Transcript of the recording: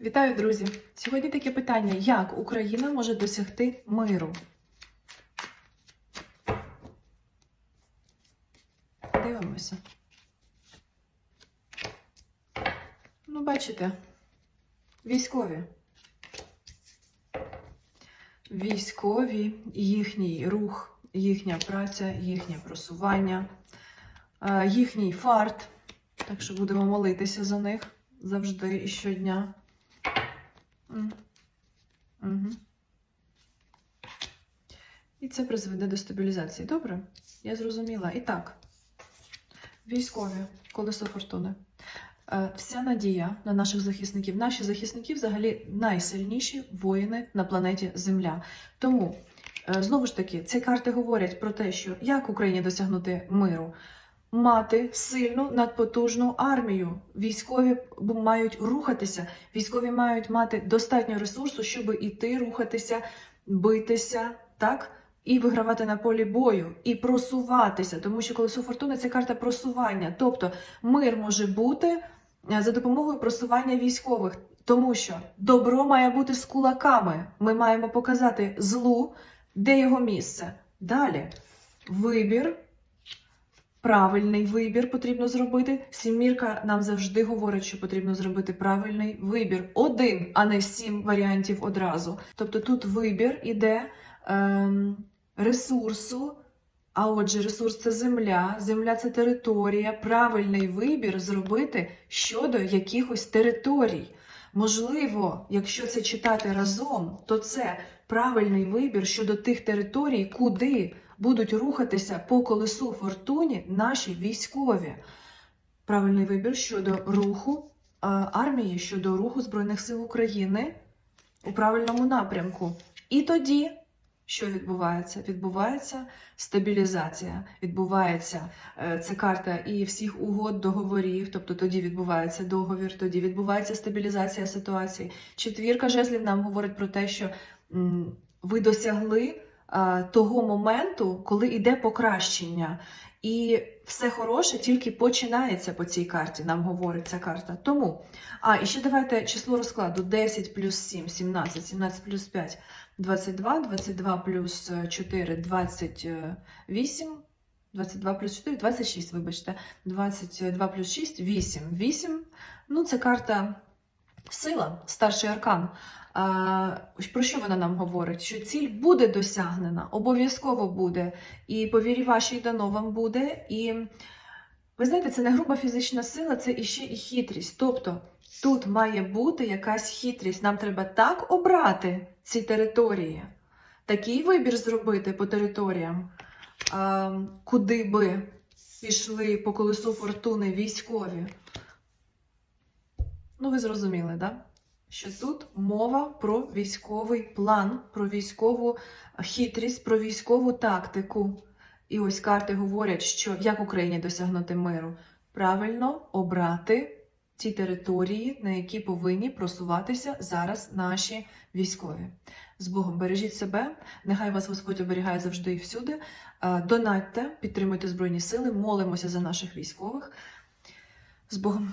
Вітаю, друзі! Сьогодні таке питання: як Україна може досягти миру? Дивимося. Ну, бачите, військові. Військові, їхній рух, їхня праця, їхнє просування, е, їхній фарт. Так що будемо молитися за них завжди і щодня. Угу. І це призведе до стабілізації. Добре? Я зрозуміла. І так, військові, колесо фортуни. Е, Вся надія на наших захисників. Наші захисники взагалі найсильніші воїни на планеті Земля. Тому, е, знову ж таки, ці карти говорять про те, що як Україні досягнути миру. Мати сильну надпотужну армію. Військові мають рухатися, військові мають мати достатньо ресурсу, щоб іти, рухатися, битися, так? І вигравати на полі бою, і просуватися, тому що колесо фортуни це карта просування. Тобто мир може бути е, за допомогою просування військових, тому що добро має бути з кулаками. Ми маємо показати злу, де його місце. Далі вибір. Правильний вибір потрібно зробити. Сімірка нам завжди говорить, що потрібно зробити правильний вибір. Один, а не сім варіантів одразу. Тобто тут вибір іде ем, ресурсу. А отже, ресурс це земля, земля це територія. Правильний вибір зробити щодо якихось територій. Можливо, якщо це читати разом, то це правильний вибір щодо тих територій, куди будуть рухатися по колесу фортуні наші військові. Правильний вибір щодо руху е, армії, щодо руху Збройних сил України у правильному напрямку. І тоді, що відбувається? Відбувається стабілізація, відбувається е, це карта і всіх угод, договорів. Тобто тоді відбувається договір, тоді відбувається стабілізація ситуації. Четвірка жезлів нам говорить про те, що ви досягли того моменту, коли йде покращення. І все хороше тільки починається по цій карті, нам говорить ця карта. Тому, а, і ще давайте число розкладу: 10 плюс 7, 17, 17 плюс 5, 22, 22 плюс 4, 28, 22 плюс 4, 26, вибачте, 22 плюс 6, 8. 8, ну це карта сила, старший аркан. Про що вона нам говорить? Що ціль буде досягнена, обов'язково буде. І по вірі вашій дано вам буде. І ви знаєте, це не груба фізична сила, це іще і хитрість. Тобто тут має бути якась хитрість. Нам треба так обрати ці території, такий вибір зробити по територіям, куди би пішли по колесу фортуни військові. Ну, ви зрозуміли? Да? що тут мова про військовий план, про військову хитрість, про військову тактику. І ось карти говорять, що як Україні досягнути миру? Правильно обрати ті території, на які повинні просуватися зараз наші військові. З Богом бережіть себе, нехай вас Господь оберігає завжди і всюди. Е, Донатьте, підтримуйте Збройні Сили, молимося за наших військових. З Богом.